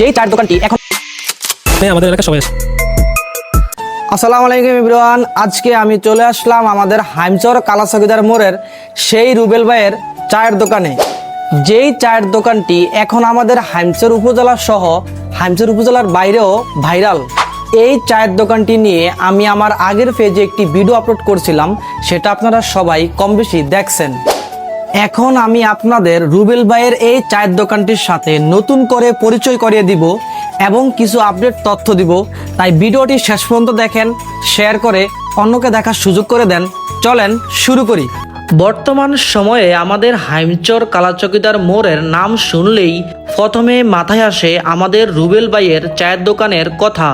যেই চায়ের দোকানটি এখন আমাদের এলাকা সবাই আছে। আসসালামু আলাইকুম ইব্রান আজকে আমি চলে আসলাম আমাদের হাইমচর কালাসকিদার মোড়ের সেই রুবেল ভাইয়ের চায়ের দোকানে। যেই চায়ের দোকানটি এখন আমাদের হাইমচর উপজেলা সহ হাইমচর উপজেলার বাইরেও ভাইরাল। এই চায়ের দোকানটি নিয়ে আমি আমার আগের পেজে একটি ভিডিও আপলোড করছিলাম। সেটা আপনারা সবাই কম বেশি দেখছেন। এখন আমি আপনাদের রুবেল ভাইয়ের এই চায়ের দোকানটির সাথে নতুন করে পরিচয় করিয়ে দিব এবং কিছু আপডেট তথ্য দিব। তাই ভিডিওটি শেষ পর্যন্ত দেখেন, শেয়ার করে অন্যকে দেখার সুযোগ করে দেন। চলেন শুরু করি। বর্তমান সময়ে আমাদের হাইমচর কালাচকিদার মোড়ের নাম শুনলেই প্রথমে মাথায় আসে আমাদের রুবেল ভাইয়ের চায়ের দোকানের কথা।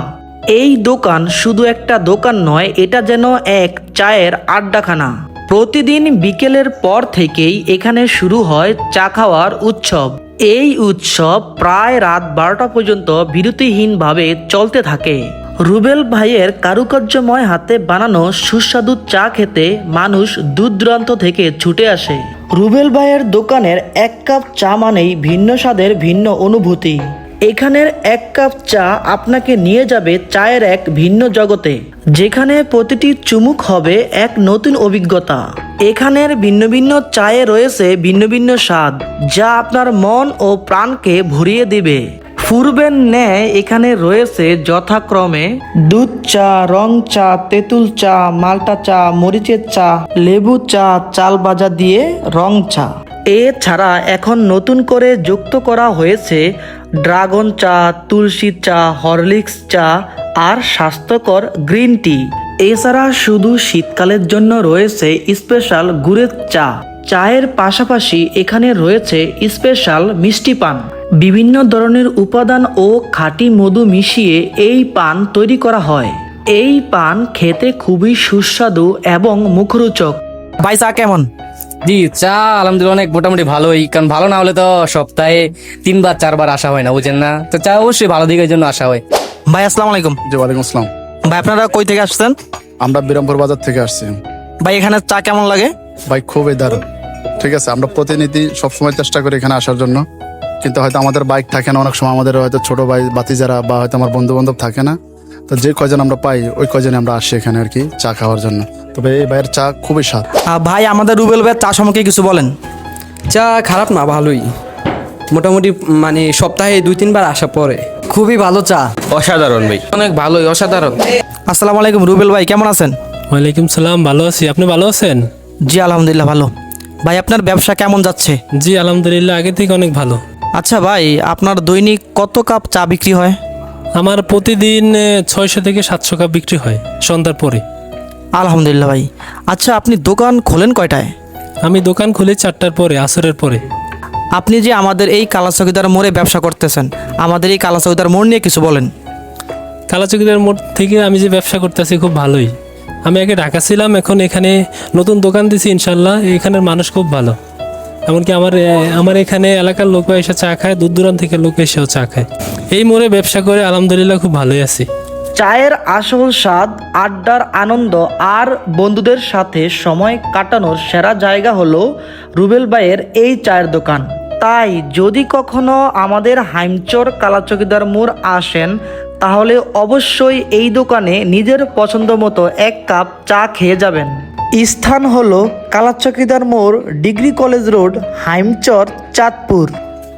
এই দোকান শুধু একটা দোকান নয়, এটা যেন এক চায়ের আড্ডাখানা। প্রতিদিন বিকেলের পর থেকেই এখানে শুরু হয় চা খাওয়ার উৎসব। এই উৎসব প্রায় রাত বারোটা পর্যন্ত বিরতিহীনভাবে চলতে থাকে। রুবেল ভাইয়ের কারুকার্যময় হাতে বানানো সুস্বাদু চা খেতে মানুষ দূর দূরান্ত থেকে ছুটে আসে। রুবেল ভাইয়ের দোকানের এক কাপ চা মানেই ভিন্ন স্বাদের ভিন্ন অনুভূতি। এখানের এক কাপ চা আপনাকে নিয়ে যাবে চায়ের এক ভিন্ন জগতে, যেখানে প্রতিটি চুমুক হবে এক নতুন অভিজ্ঞতা। এখানের ভিন্ন ভিন্ন চায়ে রয়েছে ভিন্ন ভিন্ন স্বাদ, যা আপনার মন ও প্রাণকে ভরিয়ে দিবে। পূর্বের ন্যায় এখানে রয়েছে যথাক্রমে দুধ চা, রং চা, তেঁতুল চা, মাল্টা চা, মরিচের চা, লেবু চা, চাল বাজা দিয়ে রং চা। এছাড়া এখন নতুন করে যুক্ত করা হয়েছে ড্রাগন চা, তুলসী চা, হরলিক্স চা আর স্বাস্থ্যকর গ্রিন টি। এছাড়া শুধু শীতকালের জন্য রয়েছে স্পেশাল গুড়ের চা। চায়ের পাশাপাশি এখানে রয়েছে স্পেশাল মিষ্টি পান। বিভিন্ন ধরনের উপাদান ও খাঁটি মধু মিশিয়ে এই পান তৈরি করা হয়। এই পান খেতে খুবই সুস্বাদু এবং মুখরোচক। চা কেমন? জি চা আলহামদুলিল্লাহ অনেক মোটামুটি ভালোই কারণ ভালো না হলে তো সপ্তাহে তিনবার চারবার আসা হয় না বুঝেন না? তো চা অবশ্যই ভালো দিকের জন্য আসা হয়। ভাই আসসালামু আলাইকুম। জি ওয়ালাইকুম আসসালাম। ভাই আপনারা কই থেকে আসছেন? আমরা বিরামপুর বাজার থেকে আসছি। ভাই এখানে চা কেমন লাগে? ভাই খুবই দারুণ। ঠিক আছে আমরা প্রতিনিধি সবসময় চেষ্টা করি এখানে আসার জন্য। কিন্তু হয়তো আমাদের বাইক থাকে না অনেক সময় আমাদের হয়তো ছোট ভাই বাতিজারা বা হয়তো আমার বন্ধু বান্ধব থাকে না। তো যে কজন আমরা পাই ওই কজনে আমরা আসি এখানে আর কি চা খাওয়ার জন্য। তবে এই ভাইয়ের চা খুবই স্বাদ। ভাই আমাদের রুবেল ভাইয়ের চা সম্পর্কে কিছু বলেন। চা খারাপ না ভালোই। মোটামুটি মানে সপ্তাহে দুই তিনবার আসা পরে। খুবই ভালো চা। অসাধারণ ভাই। অনেক ভালোই অসাধারণ। আসসালামু আলাইকুম রুবেল ভাই কেমন আছেন? ওয়ালাইকুম সালাম ভালো আছি। আপনি ভালো আছেন? জি আলহামদুলিল্লাহ ভালো। ভাই আপনার ব্যবসা কেমন যাচ্ছে? জি আলহামদুলিল্লাহ আগে থেকে অনেক ভালো। আচ্ছা ভাই আপনার দৈনিক কত কাপ চা বিক্রি হয়? আমার প্রতিদিন ছয়শো থেকে সাতশো কাপ বিক্রি হয় সন্ধ্যার পরে। আলহামদুলিল্লাহ ভাই। আচ্ছা আপনি দোকান খোলেন কয়টায়? আমি দোকান খুলি চারটার পরে আসরের পরে। আপনি যে আমাদের এই কালাচকিদার মোড়ে ব্যবসা করতেছেন আমাদের এই কালাচকিদার মোড় নিয়ে কিছু বলেন। কালাচকিদার মোড় থেকে আমি যে ব্যবসা করতেছি খুব ভালোই। আমি আগে ঢাকা ছিলাম এখন এখানে নতুন দোকান দিছি ইনশাল্লাহ এখানের মানুষ খুব ভালো। এমনকি আমার আমার এখানে এলাকার লোক এসে চা খায় দূর দূরান্ত থেকে লোক এসেও চা খায়। এই মোড়ে ব্যবসা করে আলহামদুলিল্লাহ খুব ভালোই আছি। চায়ের আসল স্বাদ, আড্ডার আনন্দ আর বন্ধুদের সাথে সময় কাটানোর সেরা জায়গা হলো রুবেল ভাইয়ের এই চায়ের দোকান। তাই যদি কখনো আমাদের হাইমচর কালাচকিদার মোড় আসেন, তাহলে অবশ্যই এই দোকানে নিজের পছন্দ মতো এক কাপ চা খেয়ে যাবেন। স্থান হলো কালাচকিদার মোড়, degree college road, Haimchar, Chandpur.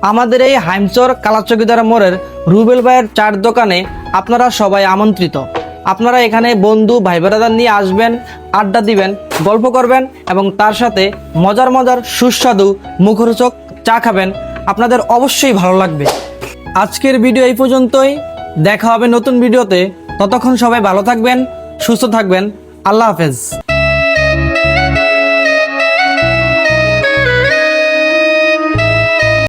আমাদের এই হাইমচর কালাচকিদার মোড়ের রুবেল ভাইয়ের চার দোকানে আপনারা সবাই আমন্ত্রিত। আপনারা এখানে বন্ধু ভাই বেড়াদার নিয়ে আসবেন, আড্ডা দিবেন, গল্প করবেন এবং তার সাথে মজার মজার সুস্বাদু মুখরোচক চা খাবেন। আপনাদের অবশ্যই ভালো লাগবে। আজকের ভিডিও এই পর্যন্তই। দেখা হবে নতুন ভিডিওতে। ততক্ষণ সবাই ভালো থাকবেন, সুস্থ থাকবেন। আল্লাহ হাফেজ।